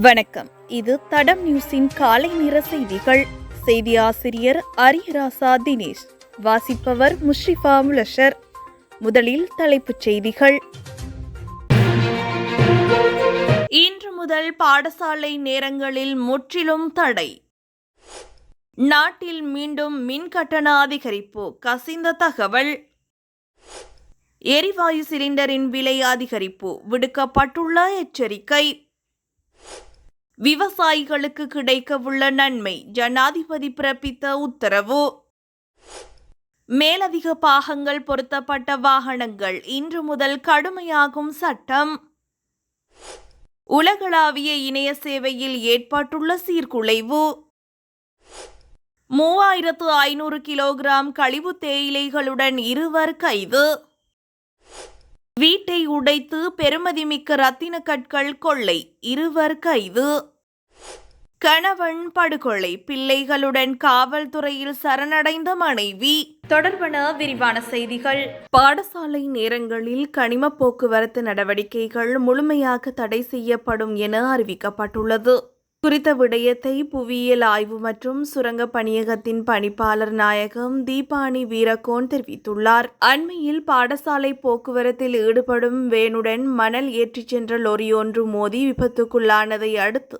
வணக்கம். இது தடம் நியூஸின் காலை நிற செய்திகள். செய்தி ஆசிரியர் அரியராசா தினேஷ். வாசிப்பவர் முஷ்ரிஃபா முலஷர். முதலில் தலைப்புச் செய்திகள். இன்று முதல் பாடசாலை நேரங்களில் முற்றிலும் தடை. நாட்டில் மீண்டும் மின் கட்டண அதிகரிப்பு கசிந்த தகவல். எரிவாயு சிலிண்டரின் விலை அதிகரிப்பு விடுக்கப்பட்டுள்ள எச்சரிக்கை. விவசாயிகளுக்கு கிடைக்கவுள்ள நன்மை. ஜனாதிபதி பிறப்பித்த உத்தரவு. மேலதிக பாகங்கள் பொருத்தப்பட்ட வாகனங்கள் இன்று முதல் கடுமையாகும் சட்டம். உலகளாவிய இணைய சேவையில் ஏற்பட்டுள்ள சீர்குலைவு. மூவாயிரத்து ஐநூறு கிலோகிராம் கழிவு தேயிலைகளுடன் இருவர் கைது. வீட்டை உடைத்து பெருமதிமிக்க ரத்தின கற்கள் கொள்ளை இருவர் கைது. கணவன் படுகொலை பிள்ளைகளுடன் காவல்துறையில் சரணடைந்த மனைவி. தொடர்பான விரிவான செய்திகள். பாடசாலை நேரங்களில் கனிம போக்குவரத்து நடவடிக்கைகள் முழுமையாக தடை செய்யப்படும் என அறிவிக்கப்பட்டுள்ளது. குறித்த விடயத்தை புவியியல் ஆய்வு மற்றும் சுரங்க பணியகத்தின் பணிப்பாளர் நாயகம் தீபானி வீரகோன் தெரிவித்துள்ளார். அண்மையில் பாடசாலை போக்குவரத்தில் ஈடுபடும் வேனுடன் மணல் ஏற்றிச் சென்ற லொரி ஒன்று மோதி விபத்துக்குள்ளானதை அடுத்து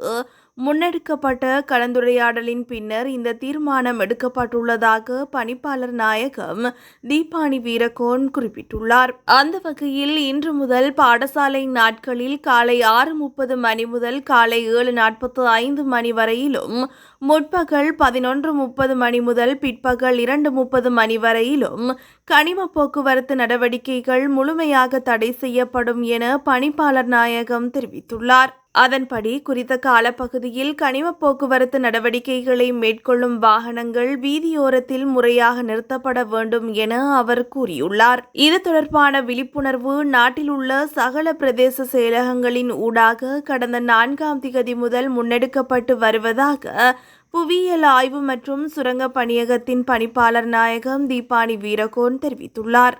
முன்னெடுக்கப்பட்ட கலந்துரையாடலின் பின்னர் இந்த தீர்மானம் எடுக்கப்பட்டுள்ளதாக பணிப்பாளர் நாயகம் தீபானி வீரகோன் குறிப்பிட்டுள்ளார். அந்த வகையில் இன்று முதல் பாடசாலை நாட்களில் காலை ஆறு முப்பது மணி முதல் காலை ஏழு நாற்பத்து ஐந்து மணி வரையிலும் முற்பகல் பதினொன்று முப்பது மணி முதல் பிற்பகல் இரண்டு முப்பது மணி வரையிலும் கனிம போக்குவரத்து நடவடிக்கைகள் முழுமையாக தடை செய்யப்படும் என பணிப்பாளர் நாயகம் தெரிவித்துள்ளார். அதன்படி குறித்த காலப்பகுதியில் கனிம போக்குவரத்து நடவடிக்கைகளை மேற்கொள்ளும் வாகனங்கள் வீதியோரத்தில் முறையாக நிறுத்தப்பட வேண்டும் என அவர் கூறியுள்ளார். இது தொடர்பான விழிப்புணர்வு நாட்டில் உள்ள சகல பிரதேச செயலகங்களின் ஊடாக கடந்த நான்காம் திகதி முதல் முன்னெடுக்கப்பட்டு வருவதாக புவியியல் ஆய்வு மற்றும் சுரங்க பணியகத்தின் பணிப்பாளர் நாயகம் தீபானி வீரகோன் தெரிவித்துள்ளார்.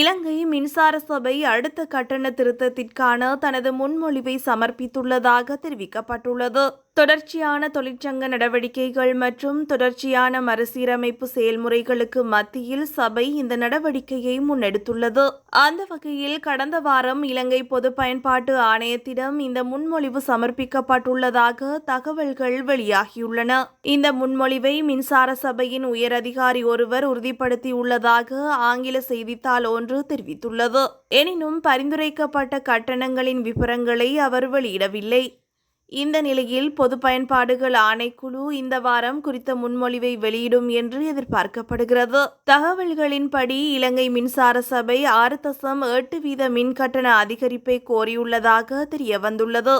இலங்கை மின்சார சபை அடுத்த கட்டண திருத்தத்திற்கான தனது முன்மொழிவை சமர்ப்பித்துள்ளதாக தெரிவிக்கப்பட்டுள்ளது. தொடர்ச்சியான தொழிற்சங்க நடவடிக்கைகள் மற்றும் தொடர்ச்சியான மறுசீரமைப்பு செயல்முறைகளுக்கு மத்தியில் சபை இந்த நடவடிக்கையை முன்னெடுத்துள்ளது. அந்த வகையில் கடந்த வாரம் இலங்கை பொது பயன்பாட்டு ஆணையத்திடம் இந்த முன்மொழிவு சமர்ப்பிக்கப்பட்டுள்ளதாக தகவல்கள் வெளியாகியுள்ளன. இந்த முன்மொழிவை மின்சார சபையின் உயரதிகாரி ஒருவர் உறுதிப்படுத்தியுள்ளதாக ஆங்கில செய்தித்தாள் ஒன்று தெரிவித்துள்ளது. எனினும் பரிந்துரைக்கப்பட்ட கட்டணங்களின் விவரங்களை அவர் வெளியிடவில்லை. இந்த நிலையில் பொது பயன்பாடுகள் ஆணைக்குழு இந்த வாரம் குறித்த முன்மொழிவை வெளியிடும் என்று எதிர்பார்க்கப்படுகிறது. தகவல்களின்படி இலங்கை மின்சார சபை ஆறு தசம் எட்டு வீத மின் கட்டண அதிகரிப்பை கோரியுள்ளதாக தெரியவந்துள்ளது.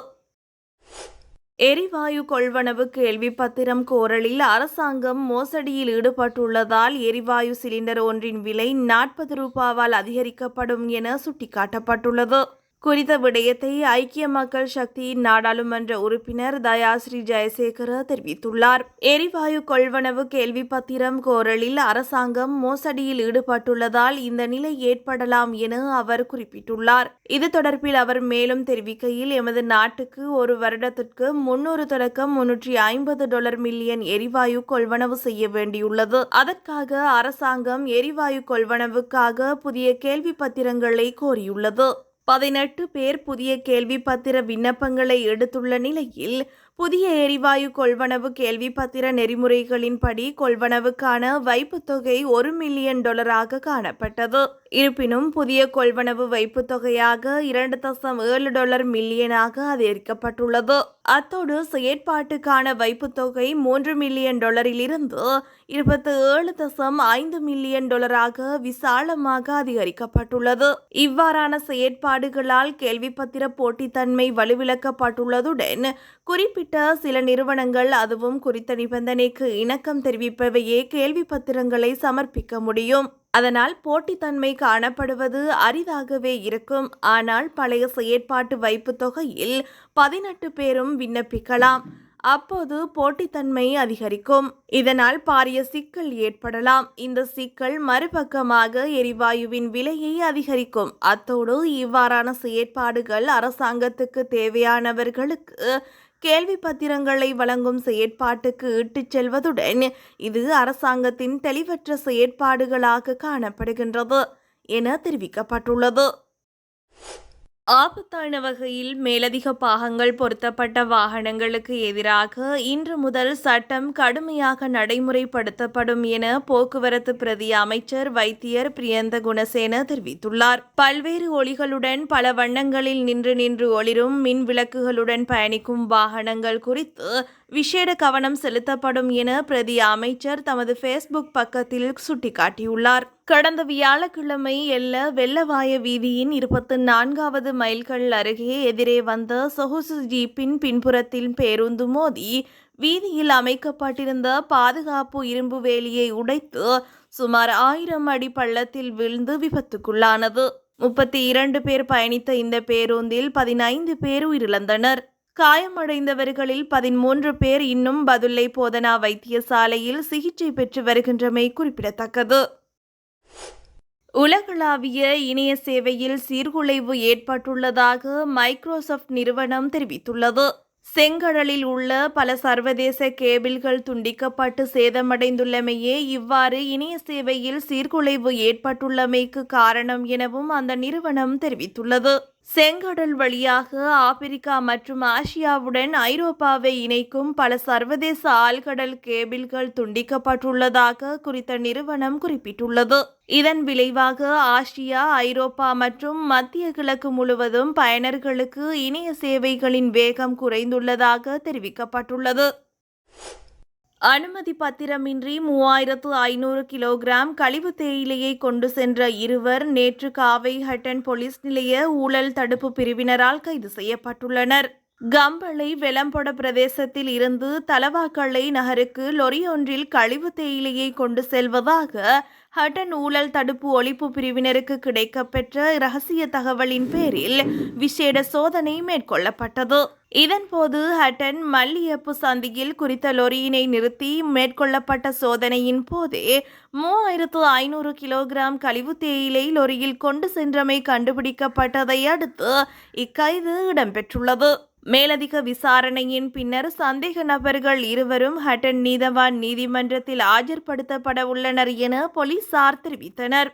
எரிவாயு கொள்வனவு கேள்வி பத்திரம் கோரலில் அரசாங்கம் மோசடியில் ஈடுபட்டுள்ளதால் எரிவாயு சிலிண்டர் ஒன்றின் விலை நாற்பது ரூபாவால் அதிகரிக்கப்படும் என சுட்டிக்காட்டப்பட்டுள்ளது. குறித்த விடயத்தை ஐக்கிய மக்கள் சக்தியின் நாடாளுமன்ற உறுப்பினர் தயாஸ்ரீ ஜெயசேகர தெரிவித்துள்ளார். எரிவாயு கொள்வனவு கேள்வி பத்திரம் கோரலில் அரசாங்கம் மோசடியில் ஈடுபட்டுள்ளதால் இந்த நிலை ஏற்படலாம் என அவர் குறிப்பிட்டுள்ளார். இது தொடர்பில் அவர் மேலும் தெரிவிக்கையில் எமது நாட்டுக்கு ஒரு வருடத்திற்கு முன்னூறு தொடக்கம் முன்னூற்றி ஐம்பது டாலர் மில்லியன் எரிவாயு கொள்வனவு செய்ய வேண்டியுள்ளது. அதற்காக அரசாங்கம் எரிவாயு கொள்வனவுக்காக புதிய கேள்வி பத்திரங்களை கோரியுள்ளது. பதினெட்டு பேர் புதிய கேள்வி பத்திர விண்ணப்பங்களை எடுத்துள்ள நிலையில் புதிய எரிவாயு கொள்வனவு கேள்வி பத்திர நெறிமுறைகளின்படி கொள்வனவுக்கான வைப்புத் தொகை ஒரு மில்லியன் டாலராக காணப்பட்டது. இருப்பினும் புதிய கொள்வனவு வைப்புத் தொகையாக இரண்டு தசம் ஏழு டாலர் மில்லியனாக அதிகரிக்கப்பட்டுள்ளது. அத்தோடு செயற்பாட்டுக்கான வைப்புத் தொகை மூன்று மில்லியன் டாலரிலிருந்து இருபத்தி ஏழு தசம் ஐந்து மில்லியன் டாலராக விசாலமாக அதிகரிக்கப்பட்டுள்ளது. இவ்வாறான செயற்பாடுகளால் கேள்விப்பத்திர போட்டித்தன்மை வலுவிழக்கப்பட்டுள்ளதுடன் குறிப்பிட்ட சில நிறுவனங்கள் அதுவும் குறித்த நிபந்தனைக்கு இணக்கம் தெரிவிப்பவையே கேள்வி பத்திரங்களை சமர்ப்பிக்க முடியும். அதனால் போட்டித்தன்மை காணப்படுவது அரிதாகவே இருக்கும். ஆனால் பழைய செயற்பாட்டு வைப்பு தொகையில் பதினெட்டு பேரும் விண்ணப்பிக்கலாம். அப்போது போட்டித்தன்மை அதிகரிக்கும். இதனால் பாரிய சிக்கல் ஏற்படலாம். இந்த சிக்கல் மறுபக்கமாக எரிவாயுவின் விலையை அதிகரிக்கும். அத்தோடு இவ்வாறான செயற்பாடுகள் அரசாங்கத்துக்கு தேவையானவர்களுக்கு கேள்வி பத்திரங்களை வழங்கும் செயற்பாட்டுக்கு இட்டுச் செல்வதுடன் இது அரசாங்கத்தின் தெளிவற்ற செயற்பாடுகளாக காணப்படுகின்றது என தெரிவிக்கப்பட்டுள்ளது. ஆபத்தான வகையில் மேலதிக பாகங்கள் பொருத்தப்பட்ட வாகனங்களுக்கு எதிராக இன்று முதல் சட்டம் கடுமையாக நடைமுறைப்படுத்தப்படும் என போக்குவரத்து பிரதி அமைச்சர் வைத்தியர் பிரியந்த குணசேன தெரிவித்துள்ளார். பல்வேறு ஒளிகளுடன் பல வண்ணங்களில் நின்று நின்று ஒளிரும் மின் விளக்குகளுடன் பயணிக்கும் வாகனங்கள் குறித்து விசேட கவனம் செலுத்தப்படும் என பிரதி அமைச்சர் தமது ஃபேஸ்புக் பக்கத்தில் சுட்டிக்காட்டியுள்ளார். கடந்த வியாழக்கிழமை எல்ல வெள்ளவாய வீதியின் இருபத்தி நான்காவது மைல்கள் அருகே எதிரே வந்த சொகுசு ஜீப்பின் பின்புறத்தில் பேருந்து மோதி வீதியில் அமைக்கப்பட்டிருந்த பாதுகாப்பு இரும்பு வேலியை உடைத்து சுமார் ஆயிரம் அடி பள்ளத்தில் விழுந்து விபத்துக்குள்ளானது. முப்பத்தி இரண்டு பேர் பயணித்த இந்த பேருந்தில் பதினைந்து பேர் உயிரிழந்தனர். காயமடைந்தவர்களில் பதிமூன்று பேர் இன்னும் பதுல்லை போதனா வைத்தியசாலையில் சிகிச்சை பெற்று வருகின்றமை குறிப்பிடத்தக்கது. உலகளாவிய இணைய சேவையில் சீர்குலைவு ஏற்பட்டுள்ளதாக மைக்ரோசாஃப்ட் நிறுவனம் தெரிவித்துள்ளது. செங்கடலில் உள்ள பல சர்வதேச கேபிள்கள் துண்டிக்கப்பட்டு சேதமடைந்துள்ளமையே இவ்வாறு இணைய சேவையில் சீர்குலைவு ஏற்பட்டுள்ளமைக்கு காரணம் எனவும் அந்த நிறுவனம் தெரிவித்துள்ளது. செங்கடல் வழியாக ஆப்பிரிக்கா மற்றும் ஆசியாவுடன் ஐரோப்பாவை இணைக்கும் பல சர்வதேச ஆழ்கடல் கேபிள்கள் துண்டிக்கப்பட்டுள்ளதாக குறித்த நிறுவனம் குறிப்பிட்டுள்ளது. இதன் விளைவாக ஆசியா ஐரோப்பா மற்றும் மத்திய கிழக்கு முழுவதும் பயனர்களுக்கு இணைய சேவைகளின் வேகம் குறைந்துள்ளதாக தெரிவிக்கப்பட்டுள்ளது. அனுமதி பத்திரமின்றி மூவாயிரத்து ஐநூறு கிலோகிராம் கழிவு தேயிலையை கொண்டு சென்ற இருவர் நேற்று காவை ஹட்டன் போலீஸ் நிலைய ஊழல் தடுப்பு பிரிவினரால் கைது செய்யப்பட்டுள்ளனர். கம்பளை வெளம்பொட பிரதேசத்தில் இருந்து தலவாக்கள்ளை நகருக்கு லொரியொன்றில் கழிவு தேயிலையை கொண்டு செல்வதாக ஹட்டன் ஊழல் தடுப்பு ஒழிப்பு பிரிவினருக்கு கிடைக்கப்பெற்ற இரகசிய தகவலின் பேரில் விசேட சோதனை மேற்கொள்ளப்பட்டது. இதன்போது ஹட்டன் மல்லியப்பு சந்தியில் குறித்த லொரியினை நிறுத்தி மேற்கொள்ளப்பட்ட சோதனையின் போதே மூவாயிரத்து ஐநூறு கிலோகிராம் கழிவு தேயிலை லொரியில் கொண்டு சென்றமை கண்டுபிடிக்கப்பட்டதை அடுத்து இக்கைது இடம்பெற்றுள்ளது. மேலதிக விசாரணையின் பின்னர் சந்தேக நபர்கள் இருவரும் ஹட்டன் நீதவான் நீதிமன்றத்தில் ஆஜர்படுத்தப்பட உள்ளனர் என போலீசார் தெரிவித்தனர்.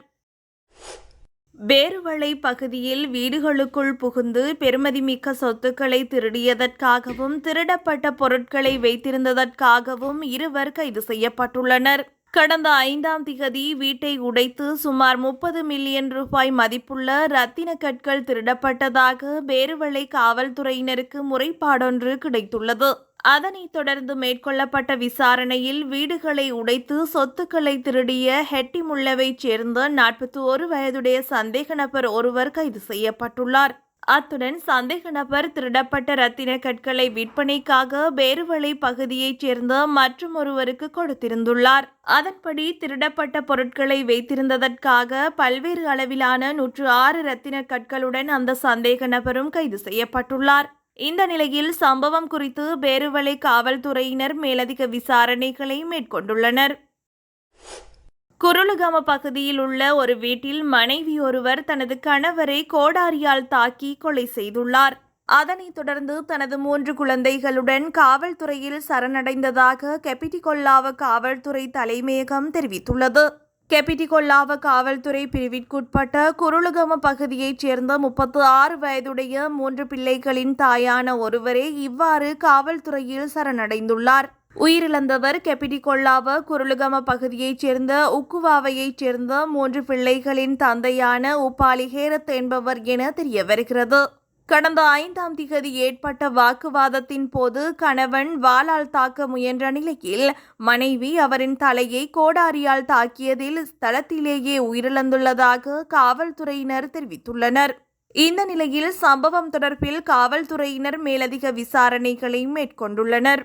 பேருவளை பகுதியில் வீடுகளுக்குள் புகுந்து பெருமதிமிக்க சொத்துக்களை திருடியதற்காகவும் திருடப்பட்ட பொருட்களை வைத்திருந்ததற்காகவும் இருவர் கைது செய்யப்பட்டுள்ளனர். கடந்த ஐந்தாம் திகதி வீட்டை உடைத்து சுமார் முப்பது மில்லியன் ரூபாய் மதிப்புள்ள ரத்தின கற்கள் திருடப்பட்டதாக பேருவளை காவல்துறையினருக்கு முறைப்பாடொன்று கிடைத்துள்ளது. அதனைத் தொடர்ந்து மேற்கொள்ளப்பட்ட விசாரணையில் வீடுகளை உடைத்து சொத்துக்களை திருடிய ஹெட்டிமுள்ளவைச் சேர்ந்த நாற்பத்தி ஒரு வயதுடைய சந்தேக நபர் ஒருவர் கைது செய்யப்பட்டுள்ளார். அத்துடன் சந்தேக நபர் திருடப்பட்ட ரத்தின கற்களை விற்பனைக்காக பேருவளை பகுதியைச் சேர்ந்த மற்றும் ஒருவருக்கு கொடுத்திருந்துள்ளார். அதன்படி திருடப்பட்ட பொருட்களை வைத்திருந்ததற்காக பல்வேறு அளவிலான நூற்று ஆறு ரத்தின கற்களுடன் அந்த சந்தேக நபரும் கைது செய்யப்பட்டுள்ளார். இந்த நிலையில் சம்பவம் குறித்து பேருவளை காவல்துறையினர் மேலதிக விசாரணைகளை மேற்கொண்டுள்ளனர். குருளுகம பகுதியில் உள்ள ஒரு வீட்டில் மனைவி ஒருவர் தனது கணவரை கோடாரியால் தாக்கி கொலை செய்துள்ளார். அதனைத் தொடர்ந்து தனது மூன்று குழந்தைகளுடன் காவல்துறையில் சரணடைந்ததாக கெபிடிகொல்லாவ காவல்துறை தலைமையகம் தெரிவித்துள்ளது. கெபிடிகொல்லாவ காவல்துறை பிரிவிற்குட்பட்ட குருளுகம பகுதியைச் சேர்ந்த முப்பத்து ஆறு வயதுடைய மூன்று பிள்ளைகளின் தாயான ஒருவரே இவ்வாறு காவல்துறையில் சரணடைந்துள்ளார். உயிரிழந்தவர் கெப்பிடிகொள்ளாவ குருளுகம பகுதியைச் சேர்ந்த உக்குவாவையைச் சேர்ந்த மூன்று பிள்ளைகளின் தந்தையான உப்பாலி ஹேரத் என்பவர் என தெரிய வருகிறது கடந்த ஐந்தாம் திகதி ஏற்பட்ட வாக்குவாதத்தின் போது கணவன் வாளால் தாக்க முயன்ற நிலையில் மனைவி அவரின் தலையை கோடாரியால் தாக்கியதில் ஸ்தலத்திலேயே உயிரிழந்துள்ளதாக காவல்துறையினர் தெரிவித்துள்ளனர். இந்த நிலையில் சம்பவம் தொடர்பில் காவல்துறையினர் மேலதிக விசாரணைகளை மேற்கொண்டுள்ளனர்.